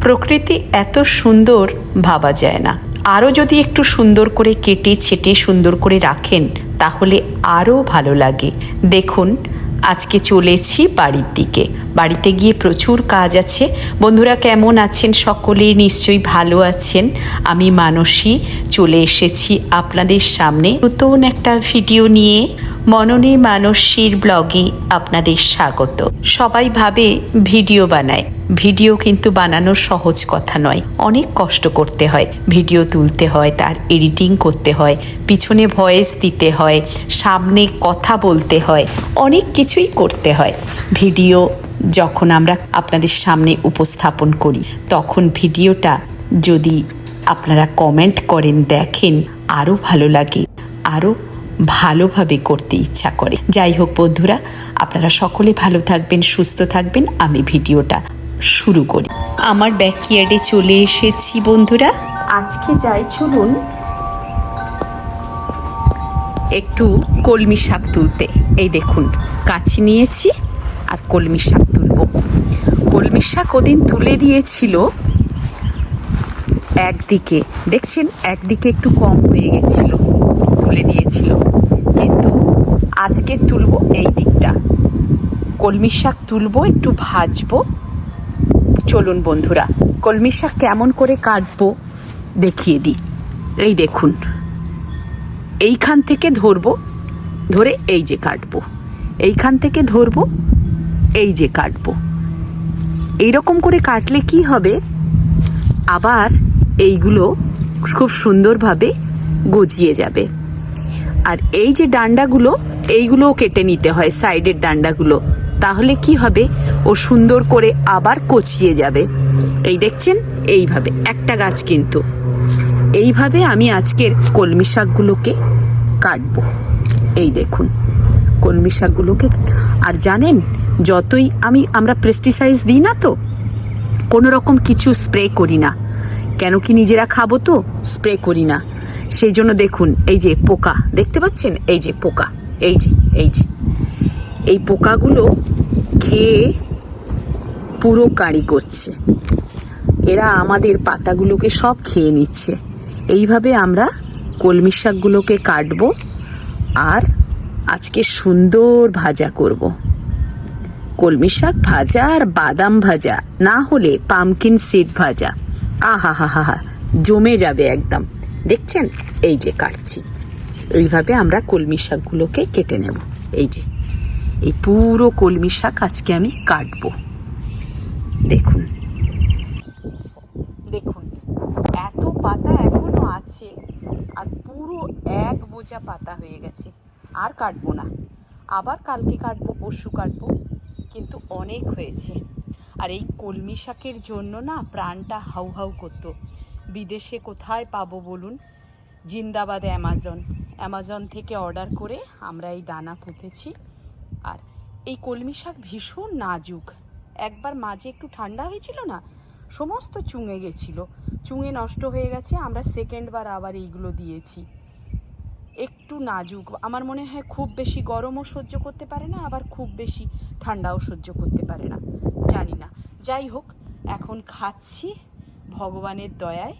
প্রকৃতি এত সুন্দর ভাবা যায় না। আরও যদি একটু সুন্দর করে কেটে ছেটে সুন্দর করে রাখেন, তাহলে আরও ভালো লাগে। দেখুন, আজকে চলেছি বাড়ির দিকে। বাড়িতে গিয়ে প্রচুর কাজ আছে। বন্ধুরা কেমন আছেন সকলেই নিশ্চয়ই ভালো আছেন। আমি মানসী, চলে এসেছি আপনাদের সামনে। নতুন একটা ভিডিও নিয়ে। মননে মানসীর ব্লগে আপনাদের স্বাগত। সবাই ভাবে ভিডিও বানায়। ভিডিও কিন্তু বানানো সহজ কথা নয়। অনেক কষ্ট করতে হয়। ভিডিও তুলতে হয়, তার এডিটিং করতে হয়, পিছনে ভয়েস দিতে হয়, সামনে কথা বলতে হয়, অনেক কিছুই করতে হয়। ভিডিও যখন আমরা আপনাদের সামনে উপস্থাপন করি, তখন ভিডিওটা যদি আপনারা কমেন্ট করেন, দেখেন আরও ভালো লাগে। আরও ভালোভাবে করতে ইচ্ছা করে। যাই হোক বন্ধুরা, আপনারা সকলে ভালো থাকবেন, সুস্থ থাকবেন। আমি ভিডিওটা শুরু করি। আমার ব্যাকইয়ার্ডে চলে এসেছি বন্ধুরা। আজকে যাই চলুন একটু কলমি শাক তুলতে। এই দেখুন, কাছি নিয়েছি আর কলমি শাক তুলব। কলমি শাক ওদিন তুলে দিয়েছিল একদিকে। দেখছেন, একদিকে একটু কম হয়ে গেছিল, তুলে দিয়েছিল। আজকে তুলবো এই দিকটা। কলমি শাক তুলবো, একটু ভাজবো। চলুন বন্ধুরা, কলমি শাক কেমন করে কাটবো দেখিয়ে দিই। এই দেখুন, এইখান থেকে ধরবো, ধরে এই যে কাটবো। এইখান থেকে ধরবো, এই যে কাটবো। এইরকম করে কাটলে কি হবে? আবার এইগুলো খুব সুন্দরভাবে গজিয়ে যাবে। আর এই যে ডান্ডাগুলো এইগুলোও কেটে নিতে হয় সাইডের ডান্ডাগুলো। তাহলে কি হবে? ও সুন্দর করে আবার কচিয়ে যাবে। এই দেখছেন? এইভাবে। একটা গাছ কিন্তু। এইভাবে আমি আজকের কলমি শাকগুলোকে কাটবো। এই দেখুন। কলমি শাকগুলোকে আর জানেন, যতই আমি, আমরা পেস্টিসাইজ দিই না তো, কোনো রকম কিছু স্প্রে করি না। কেন কি নিজেরা খাব তো স্প্রে করি না। সেই জন্য দেখুন, এই যে পোকা, দেখতে পাচ্ছেন? এই যে পোকা। এই যে এই যে। এই পোকাগুলো খেয়ে পুরো কাঁড়ি করছে। এরা আমাদের পাতাগুলোকে সব খেয়ে নিচ্ছে। এইভাবে আমরা কলমি শাকগুলোকে কাটবো আর আজকে সুন্দর ভাজা করব। কলমি শাক ভাজা আর বাদাম ভাজা, না হলে পামকিন সিড ভাজা। আহা হা হা হা, জমে যাবে একদম। দেখছেন? এই যে কাটছি। এইভাবে আমরা কলমি শাকগুলোকে কেটে নেব। এই যে, এই পুরো কলমি শাক আজকে আমি কাটবো। দেখুন। দেখুন, এত পাতা এখনও আছে আর পুরো এক বোঝা পাতা হয়ে গেছে। আর কাটবো না। আবার কালকে কাটবো, পরশু কাটবো, কিন্তু অনেক হয়েছে। আর এই কলমি শাকের জন্য না প্রাণটা হাউ হাউ করতো। বিদেশে কোথায় পাবো বলুন? জিন্দাবাদ অ্যামাজন। অ্যামাজন থেকে অর্ডার করে আমরা এই দানা পুঁতেছি। আর এই কলমি শাক ভীষণ নাজুক। একবার মাঝে একটু ঠান্ডা হয়েছিল না, সমস্ত চুঙে গেছিল। চুঙে নষ্ট হয়ে গেছে, আমরা সেকেন্ডবার আবার এইগুলো দিয়েছি। একটু নাজুক, আমার মনে হয় খুব বেশি গরমও সহ্য করতে পারে না, আবার খুব বেশি ঠান্ডাও সহ্য করতে পারে না। জানি না। যাই হোক, এখন খাচ্ছি ভগবানের দয়ায়।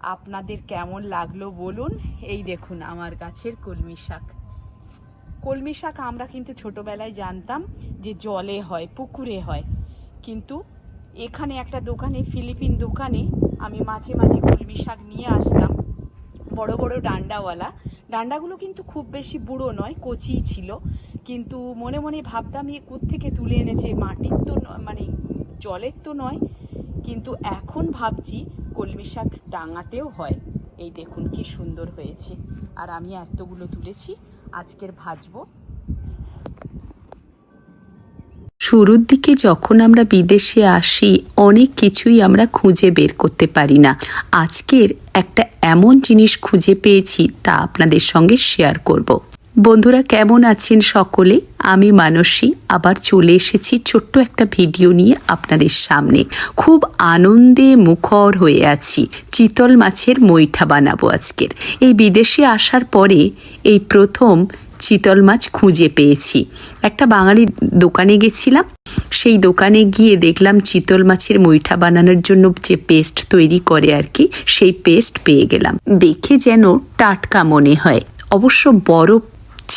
আপনাদের কেমন লাগল বলুন? এই দেখুন আমার গাছের কলমি শাক। কলমি শাক আমরা কিন্তু ছোটবেলায় জানতাম যে জলে হয়, পুকুরে হয়। কিন্তু এখানে একটা দোকানে, ফিলিপিন দোকানে আমি মাঝে মাঝে কলমি শাক নিয়ে আসতাম। বড় বড় ডান্ডাওয়ালা। ডান্ডাগুলো কিন্তু খুব বেশি বুড়ো নয় কচিই ছিল। কিন্তু মনে মনে ভাবতাম, এ থেকে তুলে এনেছে? মাটির তো মানে জলের তো নয়। কিন্তু এখন ভাবছি কলমি শাক ডাঙাতেও হয়। এই দেখুন কি সুন্দর হয়েছে। আর আমি এতগুলো তুলেছি, আজকের ভাজবো। শুরুর দিকে যখন আমরা বিদেশে আসি, অনেক কিছুই আমরা খুঁজে বের করতে পারি না। আজকের একটা এমন জিনিস খুঁজে পেয়েছি, তা আপনাদের সঙ্গে শেয়ার করব। বন্ধুরা, কেমন আছেন সকলে? আমি মানসী। আবার চলে এসেছি ছোট্ট একটা ভিডিও নিয়ে আপনাদের সামনে। খুব আনন্দে মুখর হয়ে আছি। চিতল মাছের মৈঠা বানাবো আজকের। এই বিদেশে আসার পরে এই প্রথম চিতল মাছ খুঁজে পেয়েছি। একটা বাঙালি দোকানে গেছিলাম। সেই দোকানে গিয়ে দেখলাম চিতল মাছের মুইঠা বানানোর জন্য যে পেস্ট তৈরি করে আর কি, সেই পেস্ট পেয়ে গেলাম। দেখে যেন টাটকা মনে হয়। অবশ্য বরফ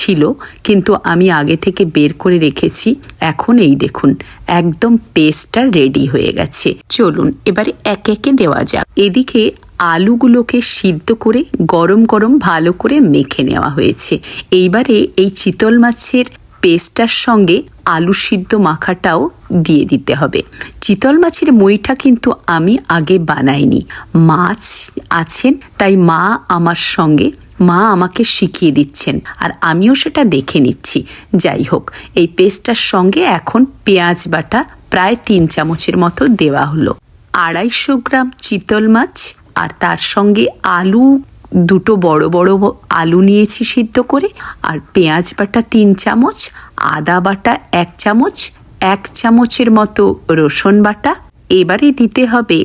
ছিল, কিন্তু আমি আগে থেকে বের করে রেখেছি। এখন এই দেখুন, একদম পেস্টটা রেডি হয়ে গেছে। চলুন, এবারে একে একে দেওয়া যাক। এদিকে আলুগুলোকে সিদ্ধ করে গরম গরম ভালো করে মেখে নেওয়া হয়েছে। এইবারে এই চিতল মাছের পেস্টটার সঙ্গে আলু সিদ্ধ মাখাটাও দিয়ে দিতে হবে। চিতল মাছের মইটা কিন্তু আমি আগে বানাইনি। মাছ আছেন, তাই মা আমার সঙ্গে মা আমাকে শিখিয়ে দিচ্ছেন, আর আমিও সেটা দেখে নিচ্ছি। যাই হোক, এই পেস্টটার সঙ্গে এখন পেঁয়াজ বাটা প্রায় তিন চামচের মতো দেওয়া হলো। আড়াইশো গ্রাম চিতল মাছ, আর তার সঙ্গে আলু, দুটো বড় বড় আলু নিয়েছি সিদ্ধ করে, আর পেঁয়াজ বাটা তিন চামচ, আদা বাটা এক চামচ, এক চামচের মতো রসুন বাটা। এবারে দিতে হবে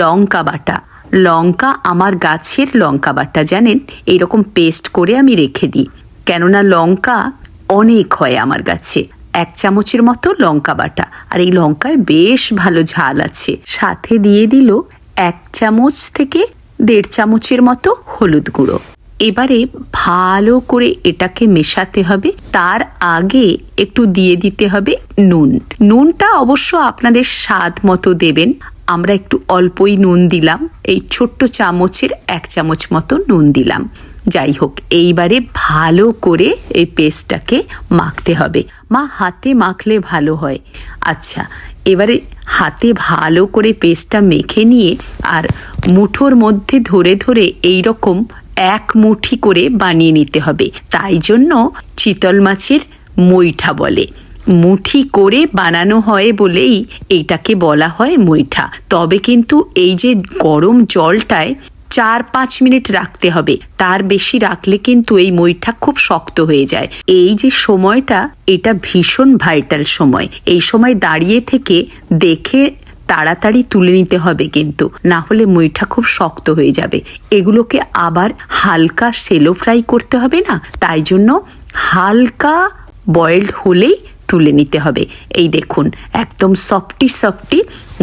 লঙ্কা বাটা। লঙ্কা, আমার গাছের লঙ্কা বাটা, জানেন? এইরকম পেস্ট করে আমি রেখে দিই। কেননা লঙ্কা অনেক হয় আমার গাছে। এক চামচের মতো লঙ্কা বাটা। আর এই লঙ্কায় বেশ ভালো ঝাল আছে। সাথে দিয়ে দিল এক চামচ থেকে দেড় চামচের মতো হলুদ গুঁড়ো। এবারে ভালো করে এটাকে মেশাতে হবে। তার আগে একটু দিয়ে দিতে হবে নুন। নুনটা অবশ্য আপনাদের স্বাদ মতো দেবেন। আমরা একটু অল্পই নুন দিলাম। এই ছোট্ট চামচের এক চামচ মতো নুন দিলাম। যাই হোক, এইবারে ভালো করে এই পেস্টটাকে মাখতে হবে। মা, হাতে মাখলে ভালো হয়। আচ্ছা এবারে হাতে ভালো করে পেস্টটা মেখে নিয়ে আর মুঠোর মধ্যে ধরে ধরে এই রকম এক মুঠি করে বানিয়ে নিতে হবে। তাই জন্য চিতল মাছের মইঠা বলে। মুঠি করে বানানো হয় বলেই এইটাকে বলা হয় মইঠা। তবে কিন্তু এই যে গরম জলটায় চার পাঁচ মিনিট রাখতে হবে। তার বেশি রাখলে কিন্তু এই মইটা খুব শক্ত হয়ে যায়। এই যে সময়টা, এটা ভীষণ ভাইটাল সময়। এই সময় দাঁড়িয়ে থেকে দেখে তাড়াতাড়ি তুলে নিতে হবে কিন্তু। না হলে মইটা খুব শক্ত হয়ে যাবে। এগুলোকে আবার হালকা সেলো ফ্রাই করতে হবে না? তাই জন্য হালকা বয়েলড হলেই তুলে নিতে হবে। এই দেখুন, একদম সফটি সফটি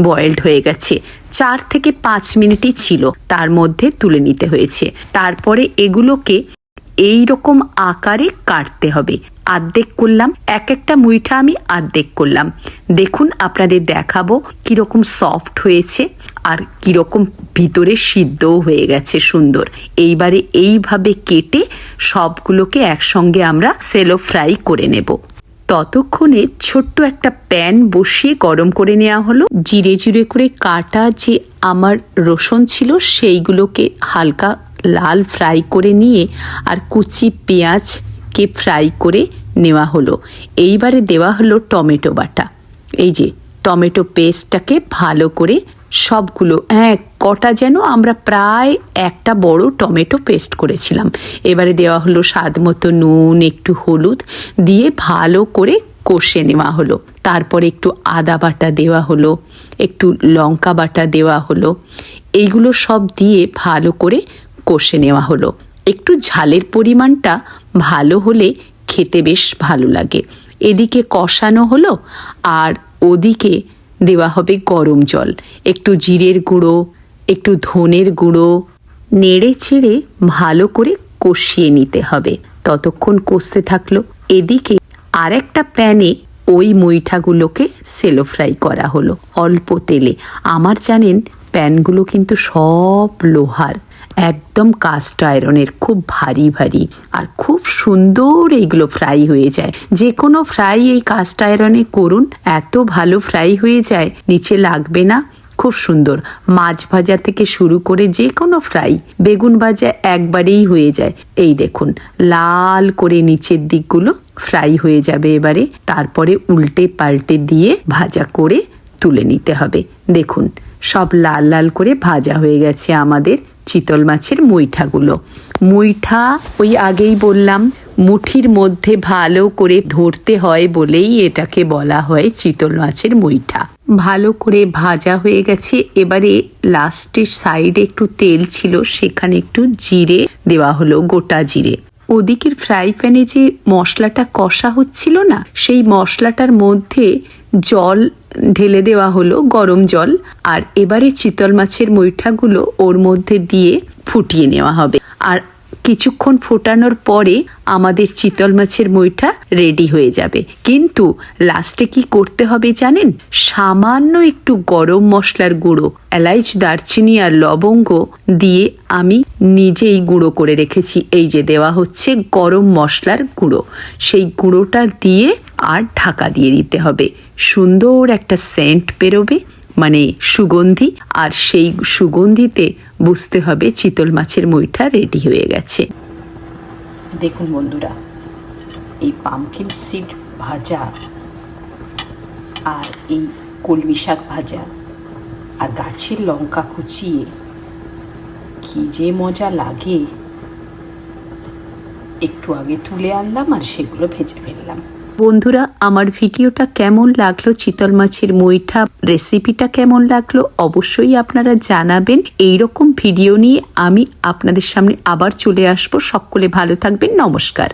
বয়েলড হয়ে গেছে। চার থেকে পাঁচ মিনিটই ছিল, তার মধ্যে তুলে নিতে হয়েছে। তারপরে এগুলোকে এই রকম আকারে কাটতে হবে। আর্ধেক করলাম, এক একটা মুইঠা আমি আর্ধেক করলাম। দেখুন, আপনাদের দেখাবো কীরকম সফট হয়েছে আর কীরকম ভিতরে সিদ্ধও হয়ে গেছে সুন্দর। এইবারে এইভাবে কেটে সবগুলোকে একসঙ্গে আমরা সেলো ফ্রাই করে নেব। ততক্ষণে ছোট্ট একটা প্যান বসিয়ে গরম করে নেওয়া হলো। জিরে জিরে করে কাটা যে আমার রসুন ছিল, সেইগুলোকে হালকা লাল ফ্রাই করে নিয়ে আর কুচি পেঁয়াজকে ফ্রাই করে নেওয়া হলো। এইবারে দেওয়া হলো টমেটো বাটা। এই যে, টমেটো পেস্টটাকে ভালো করে সবগুলো হ্যাঁ কটা যেন আমরা প্রায় একটা বড় টমেটো পেস্ট করেছিলাম। এবারে দেওয়া হলো স্বাদ মতো নুন, একটু হলুদ দিয়ে ভালো করে কষে নেওয়া হলো। তারপরে একটু আদা বাটা দেওয়া হলো, একটু লঙ্কা বাটা দেওয়া হলো। এইগুলো সব দিয়ে ভালো করে কষে নেওয়া হলো। একটু ঝালের পরিমাণটা ভালো হলে খেতে বেশ ভালো লাগে। এদিকে কষানো হলো আর ওদিকে দেওয়া হবে গরম জল। একটু জিরের গুঁড়ো, একটু ধনের গুঁড়ো। নেড়ে ছেড়ে ভালো করে কষিয়ে নিতে হবে। ততক্ষণ কষতে থাকল। এদিকে আর একটা প্যানে ওই মুইঠাগুলোকে সেলো ফ্রাই করা হলো। অল্প তেলে। আমার জানেন প্যানগুলো কিন্তু সব লোহার, একদম কাস্ট আয়রনের, খুব ভারী ভারী। আর খুব সুন্দর এইগুলো ফ্রাই হয়ে যায়। যে কোনো ফ্রাই এই কাস্ট আয়রনে করুন, এত ভালো ফ্রাই হয়ে যায়, নিচে লাগবে না, খুব সুন্দর। মাছ ভাজা থেকে শুরু করে যে কোনো ফ্রাই, বেগুন ভাজা একবারেই হয়ে যায়। এই দেখুন, লাল করে নিচের দিকগুলো ফ্রাই হয়ে যাবে এবারে। তারপরে উল্টে পাল্টে দিয়ে ভাজা করে তুলে নিতে হবে। দেখুন সব লাল লাল করে ভাজা হয়ে গেছে আমাদের চিতল মাছের মুইঠাগুলো। মুইঠা ওই আগেই বললাম, মুঠির মধ্যে ভালো করে ধরতে হয় বলেই এটাকে বলা হয় চিতল মাছের মুইঠা। ভালো করে ভাজা হয়ে গেছে, এবারে লাস্টের সাইডে একটু তেল ছিল, সেখানে একটু জিরে দেওয়া হলো, গোটা জিরে। ওদিকের ফ্রাই প্যানে যে মশলাটা কষা হচ্ছিল না, সেই মশলাটার মধ্যে জল ঢেলে দেওয়া হলো, গরম জল, আর এবারে চিতল মাছের মুইঠাগুলো ওর মধ্যে দিয়ে ফুটিয়ে নেওয়া হবে। আর কিছুক্ষণ ফোটানোর পরে আমাদের চিতল মাছের মুইঠা রেডি হয়ে যাবে। কিন্তু লাস্টে কি করতে হবে জানেন? সামান্য একটু গরম মশলার গুঁড়ো, এলাইচ, দারচিনি আর লবঙ্গ দিয়ে আমি নিজেই গুঁড়ো করে রেখেছি। এই যে দেওয়া হচ্ছে গরম মশলার গুঁড়ো। সেই গুঁড়োটা দিয়ে আর ঢাকা দিয়ে দিতে হবে। সুন্দর একটা সেন্ট বেরোবে মানে সুগন্ধি, আর সেই সুগন্ধিতে বুঝতে হবে চিতল মাছের মইটা রেডি হয়ে গেছে। দেখুন বন্ধুরা, এই পামকিন সিড ভাজা আর এই কলমি শাক ভাজা আর গাছের লঙ্কা কুচিয়ে কি যে মজা লাগে। একটু আগে তুলে আনলাম আর সেগুলো ভেজে ফেললাম। বন্ধুরা, আমার ভিডিওটা কেমন লাগল? চিতল মাছের মইঠা রেসিপিটা কেমন লাগল? অবশ্যই আপনারা জানাবেন। এই রকম ভিডিও নিয়ে আমি আপনাদের সামনে আবার চলে আসব। সকলে ভালো থাকবেন। নমস্কার।